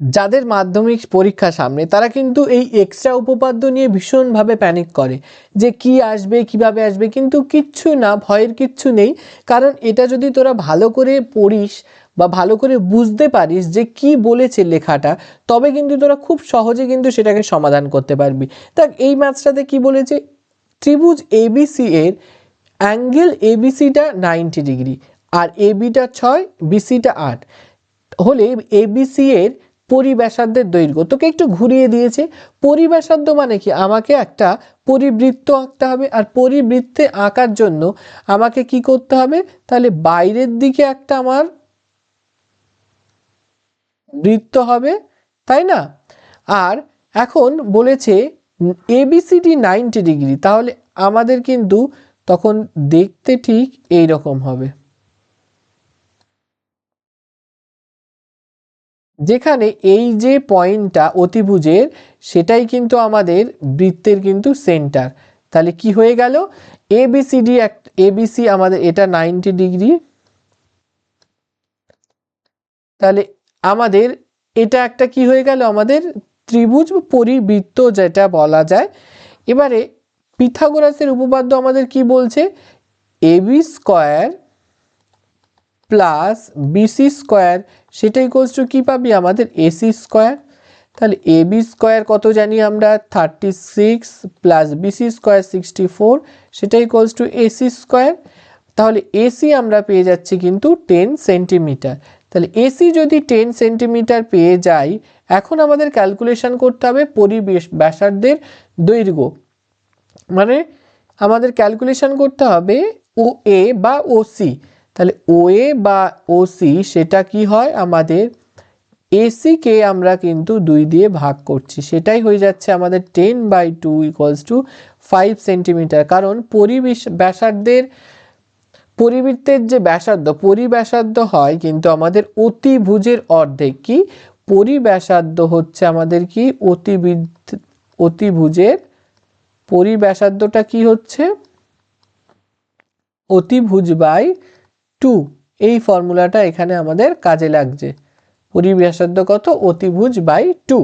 যাদের মাধ্যমিক পরীক্ষা সামনে, তারা কিন্তু এই এক্সট্রা উপপাদ্য নিয়ে ভীষণভাবে প্যানিক করে যে কি আসবে, কীভাবে আসবে। কিন্তু কিচ্ছু না, ভয়ের কিচ্ছু নেই। কারণ এটা যদি তোরা ভালো করে পড়িস বা ভালো করে বুঝতে পারিস যে কি বলেছে লেখাটা, তবে কিন্তু তোরা খুব সহজে কিন্তু সেটাকে সমাধান করতে পারবি। দেখ, এই ম্যাথসটাতে কি বলেছে? ত্রিভুজ এবিসি এর অ্যাঙ্গেল এবিসিটা নাইনটি ডিগ্রি আর এবিটা ছয় বিসিটা আট। হলে এবিসি এর পরিব্যাসার্ধের দৈর্ঘ্য। তোকে একটু ঘুরিয়ে দিয়েছে। পরিব্যাসার্ধ মানে কি? আমাকে একটা পরিবৃত্ত আঁকতে হবে। আর পরিবৃত্তে আঁকার জন্য আমাকে কি করতে হবে? তাহলে বাইরের দিকে একটা আমার বৃত্ত হবে, তাই না? আর এখন বলেছে এবিসিডি নাইনটি ডিগ্রি তাহলে আমাদের কিন্তু তখন দেখতে ঠিক এই রকম হবে। যেখানে এই যে পয়েন্টটা অতিভুজের, সেটাই কিন্তু আমাদের বৃত্তের কিন্তু সেন্টার। তাহলে কি হয়ে গেল? এবিসিডি এক এবিসি আমাদের, এটা নাইনটি ডিগ্রি। তাহলে আমাদের, এটা একটা কি হয়ে গেল? আমাদের ত্রিভুজ পরিবৃত্ত যেটা বলা যায়। এবারে পিথাগোরাসের উপপাদ্য আমাদের কি বলছে? AB square plus BC square সেটা ইকোয়ালস টু কী পাবি? আমাদের এসি স্কোয়ার তাহলে এ বি স্কোয়ার কত জানি আমরা? Thirty six plus BC square sixty four সেটা ইকোয়ালস টু এসি স্কোয়ার তাহলে এসি আমরা পেয়ে যাচ্ছি কিন্তু টেন সেন্টিমিটার তাহলে এসি যদি টেন সেন্টিমিটার পেয়ে যাই, এখন আমাদের ক্যালকুলেশন করতে হবে পরিবেশ ব্যাসার্ধের দৈর্ঘ্য। মানে আমাদের ক্যালকুলেশন করতে হবে ও এ বা ও সি তাহলে ও এ বা ও সি সেটা কি হয়? আমাদের এসিকে আমরা কিন্তু দুই দিয়ে ভাগ করছি। সেটাই হয়ে যাচ্ছে আমাদের ten by two equals to five centimetre কারণ পরিবেশ ব্যাসার্ধের, পরিবৃত্তের যে ব্যাসার্ধ, পরিব্যাসার্ধ হয় কিন্তু আমাদের অতিভুজের অর্ধেক কি? পরিব্যাসার্ধ হচ্ছে আমাদের কি? অতিবৃদ্ধ অতিভুজের পরিব্যাসার্ধটা কি হচ্ছে? অতিভুজ বাই টু এই ফর্মুলাটা এখানে আমাদের কাজে লাগছে। পরিব্যাসার্ধ কত অতিভুজ বাই টু